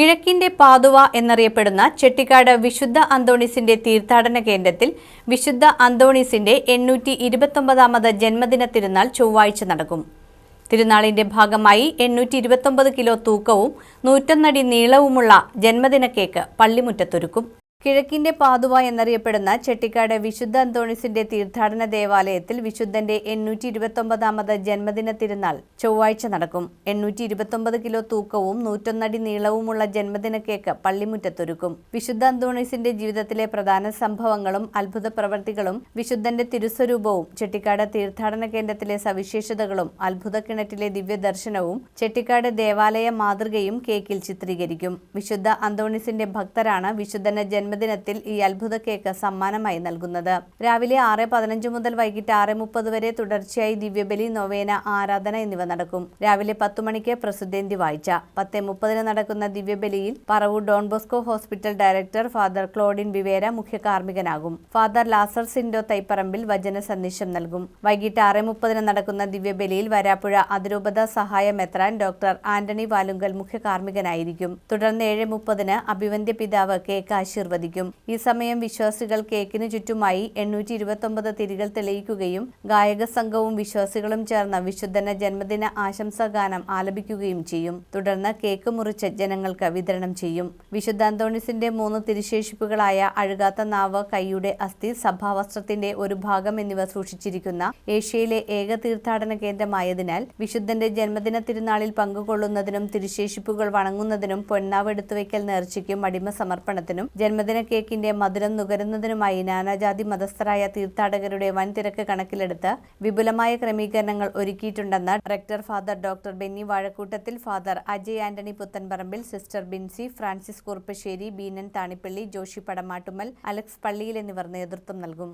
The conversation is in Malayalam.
കിഴക്കിന്റെ പാതുവ എന്നറിയപ്പെടുന്ന ചെട്ടിക്കാട് വിശുദ്ധ അന്തോണീസിന്റെ തീർത്ഥാടന കേന്ദ്രത്തിൽ വിശുദ്ധ അന്തോണീസിന്റെ എണ്ണൂറ്റി ഇരുപത്തൊമ്പതാമത് ജന്മദിന തിരുനാൾ ചൊവ്വാഴ്ച നടക്കും. തിരുനാളിന്റെ ഭാഗമായി എണ്ണൂറ്റി ഇരുപത്തൊമ്പത് കിലോ തൂക്കവും നൂറ്റൊന്നടി നീളവുമുള്ള ജന്മദിന കേക്ക് പള്ളിമുറ്റത്തൊരുക്കും. കിഴക്കിന്റെ പാതുവ എന്നറിയപ്പെടുന്ന ചെട്ടിക്കാട് വിശുദ്ധ അന്തോണിസിന്റെ തീർത്ഥാടന ദേവാലയത്തിൽ വിശുദ്ധന്റെ എണ്ണൂറ്റി ഇരുപത്തൊമ്പതാമത് ജന്മദിന തിരുനാൾ ചൊവ്വാഴ്ച നടക്കും. എണ്ണൂറ്റി ഇരുപത്തൊമ്പത് കിലോ തൂക്കവും നൂറ്റൊന്നടി നീളവുമുള്ള ജന്മദിന കേക്ക് പള്ളിമുറ്റത്തൊരുക്കും. വിശുദ്ധ അന്തോണിസിന്റെ ജീവിതത്തിലെ പ്രധാന സംഭവങ്ങളും അത്ഭുത പ്രവർത്തികളും വിശുദ്ധന്റെ തിരുസ്വരൂപവും ചെട്ടിക്കാട് തീർത്ഥാടന കേന്ദ്രത്തിലെ സവിശേഷതകളും അത്ഭുത കിണറ്റിലെ ദിവ്യദർശനവും ചെട്ടിക്കാട് ദേവാലയ മാതൃകയും കേക്കിൽ ചിത്രീകരിക്കും. വിശുദ്ധ അന്തോണിസിന്റെ ഭക്തരാണ് വിശുദ്ധന്റെ ജന്മദിനത്തിൽ ഈ അത്ഭുത കേക്ക് സമ്മാനമായി നൽകുന്നത്. രാവിലെ ആറ് പതിനഞ്ച് മുതൽ വൈകിട്ട് ആറ് മുപ്പത് വരെ തുടർച്ചയായി ദിവ്യബലി നൊവേന ആരാധന എന്നിവ നടക്കും. രാവിലെ പത്തു മണിക്ക് വായിച്ച പത്ത് മുപ്പതിന് നടക്കുന്ന ദിവ്യബലിയിൽ Paravur Don Bosco hospital director father Claudin Bivera മുഖ്യ കാർമ്മികനാകും. ഫാദർ ലാസർ സിൻഡോ തൈപ്പറമ്പിൽ വചന സന്ദേശം നൽകും. വൈകിട്ട് ആറ് മുപ്പതിന് നടക്കുന്ന ദിവ്യബലിയിൽ വരാപ്പുഴ അതിരൂപത സഹായ മെത്രാൻ ഡോക്ടർ ആന്റണി വാലുങ്കൽ മുഖ്യ കാർമ്മികനായിരിക്കും. തുടർന്ന് ഏഴ് മുപ്പതിന് അഭിവന്ദ്യ പിതാവ് കേക്ക് ആശീർവദിക്കും. ഈ സമയം വിശ്വാസികൾ കേക്കിന് ചുറ്റുമായി എണ്ണൂറ്റി ഇരുപത്തൊമ്പത് തിരികൾ തെളിയിക്കുകയും ഗായക സംഘവും വിശ്വാസികളും ചേർന്ന് വിശുദ്ധന ജന്മദിന ആശംസാ ഗാനം ആലപിക്കുകയും ചെയ്യും. തുടർന്ന് കേക്ക് മുറിച്ച് ജനങ്ങൾക്ക് വിതരണം ചെയ്യും. വിശുദ്ധ അന്തോണിസിന്റെ മൂന്ന് തിരുശേഷിപ്പുകളായ അഴുകാത്ത നാവ് കൈയുടെ അസ്ഥി സഭാവസ്ത്രത്തിന്റെ ഒരു ഭാഗം എന്നിവ സൂക്ഷിച്ചിരിക്കുന്ന ഏഷ്യയിലെ ഏക തീർത്ഥാടന കേന്ദ്രമായതിനാൽ വിശുദ്ധന്റെ ജന്മദിന തിരുനാളിൽ പങ്കുകൊള്ളുന്നതിനും തിരുശേഷിപ്പുകൾ വണങ്ങുന്നതിനും പൊന്നാവ് എടുത്തുവയ്ക്കൽ നേർച്ചയ്ക്കും അടിമ സമർപ്പണത്തിനും ജന്മദിന കേക്കിന്റെ മധുരം നുകരുന്നതിനുമായി നാനാജാതി മതസ്ഥരായ തീർത്ഥാടകരുടെ വൻ തിരക്ക് കണക്കിലെടുത്ത് വിപുലമായ ക്രമീകരണങ്ങൾ ഒരുക്കിയിട്ടുണ്ടെന്ന് director father doctor Benny Vazhakoottathil father Ajay Antony Puthenparambil sister Binsy Francis Kuruppassery Beenan Thanippilly Joshy Padamattumal Alex പള്ളിയിൽ എന്നിവർ നേതൃത്വം നൽകും.